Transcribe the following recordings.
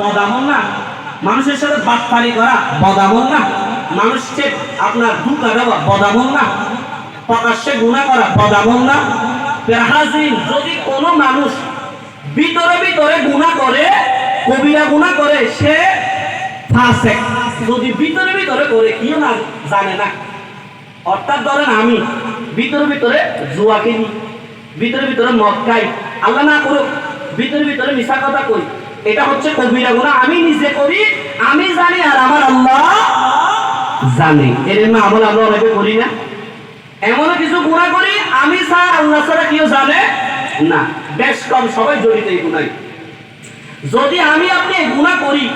বদামল না মানুষের সাথে বাটপারি করা বদামল না মানুষকে আপনার ধোকা দেওয়া বদামল না প্রকাশ্যে গুণা করা বদামল না যদি কোনো মানুষ ভিতরে ভিতরে গুণা করে, কবিরা গুণা করে, সে ফাসেক। যদি ভিতরে ভিতরে করে কেউ না জানে না। অর্থাৎ ধরেন আমি ভিতরে ভিতরে জুয়া কিনি ভিতরে ভিতরে মদ খাই। আল্লাহ না করুক, ভিতরে ভিতরে মিশা কথা কই। এটা হচ্ছে কবিরা গুণা। আমি নিজে করি, আমি জানি আর আমার আল্লাহ জানে। এর জন্য আমল আমরা অনেকে করি না। এমন কিছু গুণা করি, আমি ছাড়া, আল্লাহ ছাড়া কেউ জানে না। বেশ কম সবাই জড়িত এই গুণায়। যদি আমি আপনি এই গুণা করি,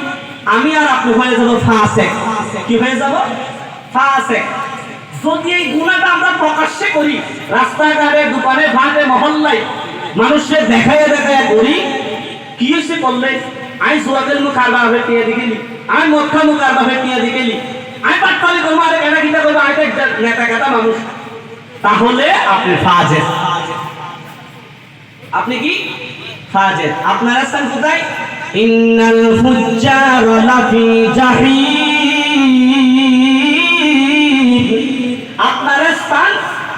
আমি আর আপনি হয়ে যাব ফাসেক। কি হয়ে যাব? ফাসেক। যদি এই গুণাটা আমরা প্রকাশ্যে করি, রাস্তাঘাটে, দোকানে ঘাটে মহল্লায় মানুষের দেখায় দেখায় করি কি হয়েছে করলে আমি সুরাতের মুখ আর বাবা ফেটিয়ে দিকেলি আমি মক্কা মুখ আর বাবা ফেটিয়ে দিকেলি আমি পাট্টালি করব আরে কেনা কিনা করব আমি নেতা কেটা মানুষ। তাহলে আপনি ফাজের আপনি কি? ফাজের আপনার স্থান কোথায়? ইন্নাল ফুজ্জার লাফি জাহিম। আপনার স্থান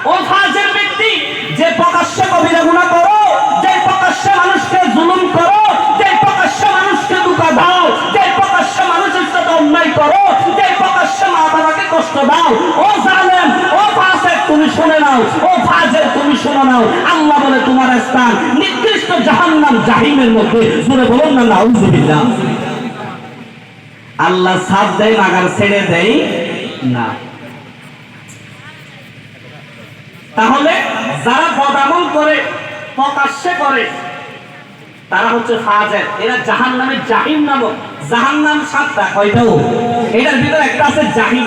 ও ফাজের ব্যক্তি যে প্রকাশ্যে কবিরা গুনাহ করো যে প্রকাশ্যে মানুষকে জুলুম দাও ও জালেম, ও ফাসেক, তুমি শুনে নাও, ও ফাজের, তুমি শুনে নাও। আল্লাহ বলে, তোমার স্থান নির্দিষ্ট জাহান্নাম জাহিমের মধ্যে। জুড়ে বলুন না, নাউজুবিল্লাহ। আল্লাহ সাথ দেয় নাগার ছেড়ে দেয় না। তাহলে যারা বদামল করে প্রকাশ্যে করে, তারা হচ্ছে ফাজের। এরা জাহান নামে জাহিম নামক। জাহান নাম সাতটা কয়টাও এটার ভিতরে একটা আছে জাহিম।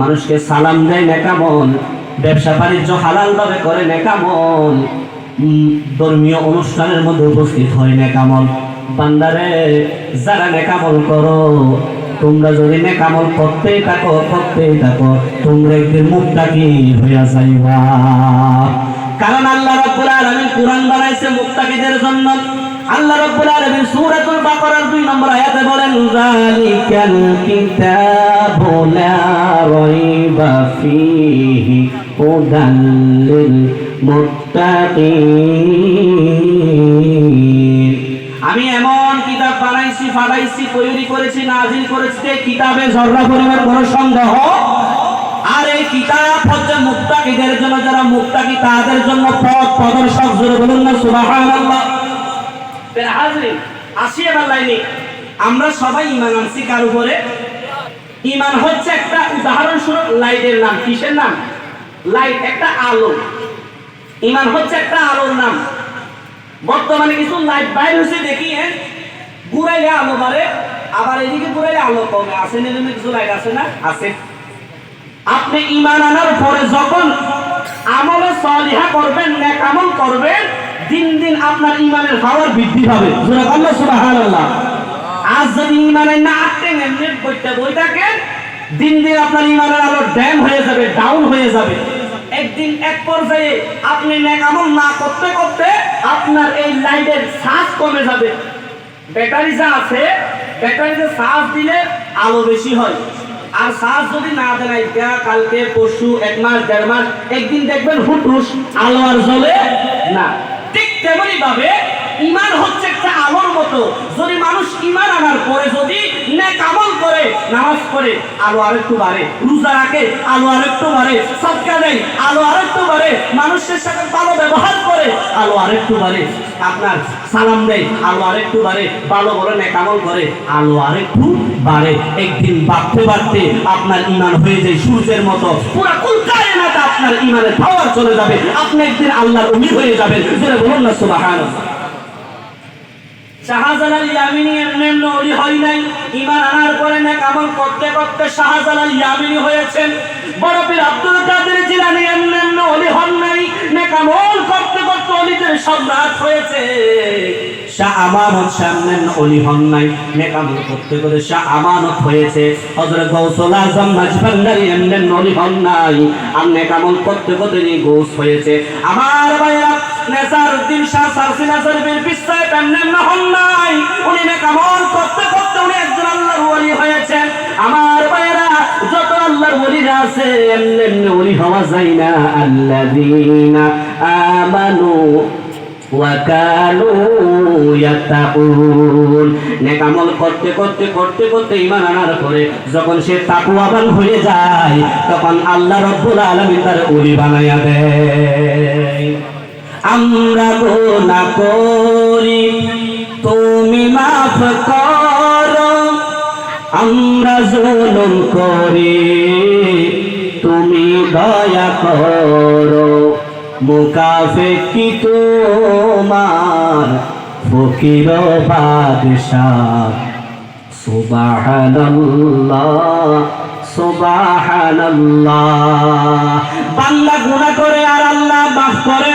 মানুষকে সালাম দেয় নেক আমল ব্যবসা বাণিজ্য হালাল ভাবে করে নেক আমল ধর্মীয় অনুষ্ঠানের মধ্যে উপস্থিত হয় নেক আমল বান্দারে, যারা নেক আমল করো, তোমরা যদি নেকামল করতেই থাকো করতেই থাকো, তোমরা একদিন মুখটা কি হইয়া যাইবা? কারণ আল্লাহ রাব্বুল আলামিন কোরআন বানাইছে মুত্তাকিদের জন্য। আল্লাহ রাব্বুল আলামিন সূরাতুল বাকারার 2 নম্বর আয়াতে বলেন, যালিকাল কিতাবু লা রাইবা ফীহি হুদাল লিল মুত্তাকিন. আমি এমন কিতাব বানাইছি, ফাটাইছি, তৈরি করেছি, নাজিল করেছি যে কিতাবে জর্রা পরিমাণ কোনো সন্দেহ। আর এই কিতাব হচ্ছে মুক্তাকিদের জন্য, যারা মুক্তাকি তাদের জন্য পথ প্রদর্শক, জোরে বলুন না, সুবহানাল্লাহ। আসি লাইনে আমরা সবাই ইমান আনছি কার উপরে? ইমান হচ্ছে একটা উদাহরণস্বরূপ, লাইটের নাম। কিসের নাম? লাইট একটা আলো। ইমান হচ্ছে একটা আলোর নাম। বর্তমানে কিছু লাইট বাইর হয়েছে, দেখি হ্যাঁ? ঘুরাইলে আলো বাড়ে, আবার এদিকে ঘুরাইলে আলো কমে। আছে না কিছু লাইট আছে না? আছে। আপনি ইমান আনার পরে যখন আমলে সলিহা করবেন, নেক আমল করবেন দিন দিন আপনার ইমানের পাওয়ার বৃদ্ধি পাবে আজ যদি ইমানের না আটকে এমনি বইতে বই থাকেন দিন দিন আপনার ইমানের আলো ড্যাম হয়ে যাবে ডাউন হয়ে যাবে। একদিন এক পর্যায়ে আপনি নেক আমল না করতে করতে আপনার এই লাইটের চার্জ কমে যাবে। ব্যাটারি যা আছে ব্যাটারিতে চার্জ দিলে আলো বেশি হয়। আর চার্জ যদি না দেন আজকে কালকে, পরশু, এক মাস, দেড় মাস, একদিন দেখবেন হুটুস আলো আর জ্বলে না। ঠিক তেমনি ভাবে ইমান হচ্ছে একটা আলোর মতো। যদি মানুষ ইমান আনার পরে যদি নেক আমল করে, নামাজ পড়ে, আলো আরেকটু বাড়ে, রোজা রাখে, আলো আরেকটু বাড়ে সদকা দেয়, আলো আরেকটু বাড়ে, মানুষের সাথে ভালো ব্যবহার করে, আলো আরেকটু বাড়ে, আপনার সালাম দেয়, আলো আরেকটু বাড়ে, ভালো বলে নেক আমল করে, আলো আরেকটু বাড়ে। একদিন বাড়তে বাড়তে আপনার ইমান হয়ে যায় সূর্যের মতো। পুরা কুলকায় আপনার ইমানের পাওয়ার চলে যাবে। আপনি একদিন আল্লাহর উমি হয়ে যাবেন। যেটা বলুন না, সুবহানাল্লাহ। শাহজালাল ইয়ামিনী এমন ইমান আনার পরে নেক আমল করতে করতে শাহজালাল ইয়ামিনী হয়েছেন। বড় পীর আব্দুল কাদের জিলানী এমনি অলি হন নাই। নেক আমল করতে করতে অলিদের সম্রাট হয়েছে। শাহ আমানত সামনেন অলি হন নাই। নেক আমল করতে করতে শাহ আমানত হয়েছে। হযরত গৌসুল আজম নাজভান্ডারি এমনি অলি হন নাই। আর নেক আমল করতে করতে নি গৌস হয়েছে। আমার ভাইরা নেসারউদ্দিন শাহ নাই। উনি করতে করতে উনি একজন আল্লাহর ওলি হয়েছেন। আমার যত আল্লাহর ওলিরা আছে, এমনি ওলি হওয়া যায় না। আল্লাযীনা আমানু ওয়াকানু ইয়াত্তাকুন। নেক আমল করতে করতে করতে করতে ঈমান আনার পরে যখন সে তাকওয়াবান হয়ে যায়, তখন আল্লাহ রাব্বুল আলামিন তার ওলি বানায়া দেয়। আমরা গোনা করি। তুমি মাফ করো, আমরা জুলুম করি। তুমি দয়া করো মুকাফে কি তোমার ফকির বাদশাহ। সুবহানাল্লাহ সুবহানাল্লাহ। বান্দা গুনাহ করে আর আল্লাহ মাফ করে।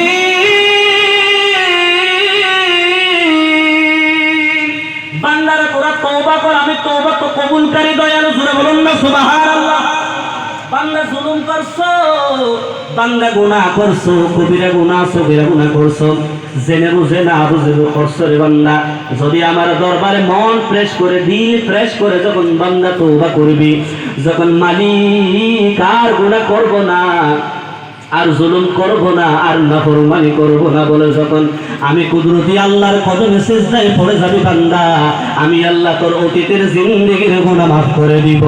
কবুলকারী, দয়ালু জুড়ে বলুন না, সুবহানাল্লাহ। বান্দা জুলুম করছ, বান্দা গুনাহ করছ, কবিরা গুনাহ সবিরা গুনাহ করছ, জেনে বুঝে না, বুঝে করছ রে বান্দা। যদি আমার দরবারে মন ফ্রেশ করে, দিল ফ্রেশ করে যখন বান্দা তওবা করবি, যখন মালিক আর গুনাহ করব না আর জুলুম করব না, আর নাফরমানি করব না বলে যখন আমি কুদরতি আল্লাহর কদমে সিজদায় পড়ে যাবি বান্দা, আমি আল্লাহ তোর অতীতের জিন্দেগির গুনাহ মাফ করে দিব।